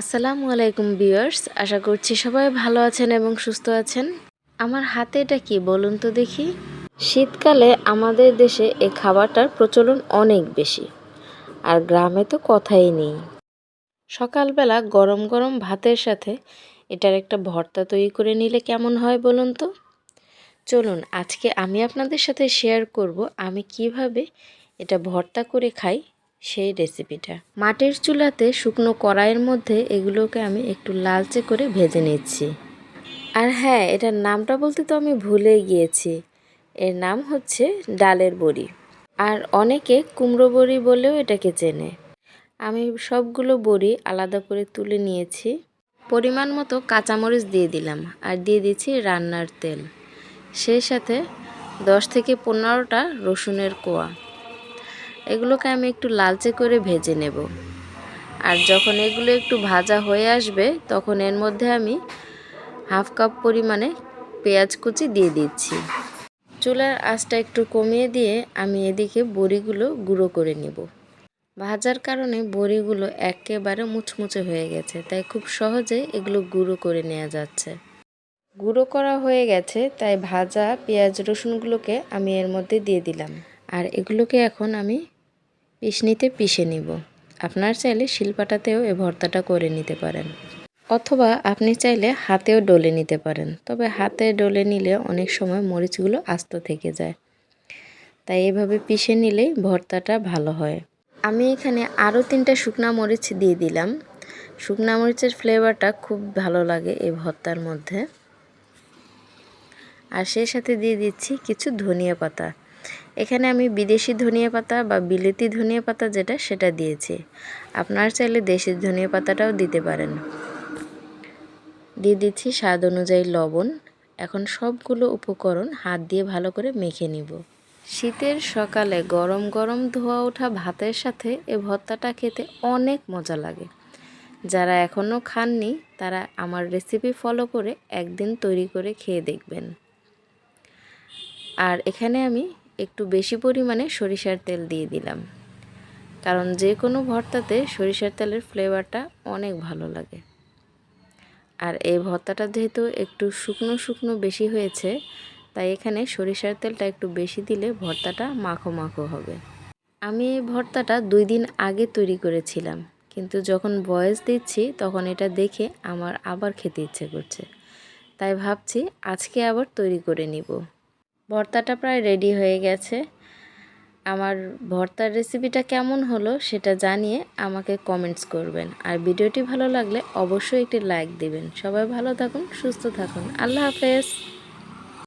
আসসালামু আলাইকুম ভিউয়ার্স, আশা করছি সবাই ভালো আছেন এবং সুস্থ আছেন। আমার হাতে এটা কি বলুন তো দেখি। শীতকালে আমাদের দেশে এই খাবারটার প্রচলন অনেক বেশি, আর গ্রামে তো কথাই নেই। সকালবেলা গরম গরম ভাতের সাথে এটার একটা ভর্তা তৈরি করে নিলে কেমন হয় বলুন তো? চলুন, আজকে আমি আপনাদের সাথে শেয়ার করব আমি কীভাবে এটা ভর্তা করে খাই সেই রেসিপিটা মাটির চুলাতে শুকনো কড়াইয়ের মধ্যে এগুলোকে আমি একটু লালচে করে ভেজে নিচ্ছি। আর হ্যাঁ এটার নামটা বলতে তো আমি ভুলে গিয়েছি। এর নাম হচ্ছে ডালের বড়ি। আর অনেকে কুমড়ো বড়ি বলেও এটাকে চেনে। আমি সবগুলো বড়ি আলাদা করে তুলে নিয়েছি। পরিমাণ মতো কাঁচামরিচ দিয়ে দিলাম আর দিয়ে দিচ্ছি রান্নার তেল। সেই সাথে দশ থেকে পনেরোটা রসুনের কোয়া। এগুলোকে আমি একটু লালচে করে ভেজে নেব। আর যখন এগুলো একটু ভাজা হয়ে আসবে, তখন এর মধ্যে আমি হাফ কাপ পরিমাণে পেঁয়াজ কুচি দিয়ে দিচ্ছি। চুলার আঁচটা একটু কমিয়ে দিয়ে আমি এদিকে বড়িগুলো গুঁড়ো করে নেব। ভাজার কারণে বড়িগুলো একেবারে মুচমুচে হয়ে গেছে, তাই খুব সহজে এগুলো গুঁড়ো করে নেওয়া যাচ্ছে। গুঁড়ো করা হয়ে গেছে, তাই ভাজা পেঁয়াজ রসুনগুলোকে আমি এর মধ্যে দিয়ে দিলাম। আর এগুলোকে এখন আমি পিসনিতে পিষে নিব। আপনার চাইলে শিলপাটাতেও এ ভর্তাটা করে নিতে পারেন। অথবা আপনি চাইলে হাতেও ডলে নিতে পারেন, তবে হাতে ডলে নিলে অনেক সময় মরিচগুলো আস্ত থেকে যায়। তাই এভাবে পিষে নিলেই ভর্তাটা ভালো হয়। আমি এখানে আরও তিনটা শুকনা মরিচ দিয়ে দিলাম। শুকনা মরিচের ফ্লেভারটা খুব ভালো লাগে এই ভর্তার মধ্যে। আর সেই সাথে দিয়ে দিচ্ছি কিছু ধনিয়া পাতা। এখানে আমি বিদেশি ধনিয়া পাতা বা বিলেতি ধনিয়া পাতা যেটা, সেটা দিয়েছি। আপনার চাইলে দেশি ধনিয়া পাতাটাও দিতে পারেন। দিয়ে দিচ্ছি স্বাদ অনুযায়ী লবণ। এখন সবগুলো উপকরণ হাত দিয়ে ভালো করে মেখে নিব। শীতের সকালে গরম গরম ধোয়া ওঠা ভাতের সাথে এ ভর্তাটা খেতে অনেক মজা লাগে। যারা এখনও খাননি, তারা আমার রেসিপি ফলো করে একদিন তৈরি করে খেয়ে দেখবেন। আর এখানে আমি একটু বেশি পরিমাণে সরিষার তেল দিয়ে দিলাম। কারণ যে কোনো ভর্তাতে সরিষার তেলের ফ্লেভারটা অনেক ভালো লাগে। আর এই ভর্তাটা যেহেতু একটু শুকনো শুকনো বেশি হয়েছে, তাই এখানে সরিষার তেলটা একটু বেশি দিলে ভর্তাটা মাখো মাখো হবে। আমি এই ভর্তাটা দুই দিন আগে তৈরি করেছিলাম, কিন্তু যখন বয়স দিচ্ছি তখন এটা দেখে আমার আবার খেতে ইচ্ছে করছে। তাই ভাবছি আজকে আবার তৈরি করে নিব। ভর্তাটা প্রায় রেডি হয়ে গেছে। আমার ভর্তার রেসিপিটা কেমন হলো সেটা জানিয়ে আমাকে কমেন্টস করবেন। আর ভিডিওটি ভালো লাগলে অবশ্যই একটি লাইক দিবেন। সবাই ভালো থাকুন, সুস্থ থাকুন। আল্লাহ হাফেজ।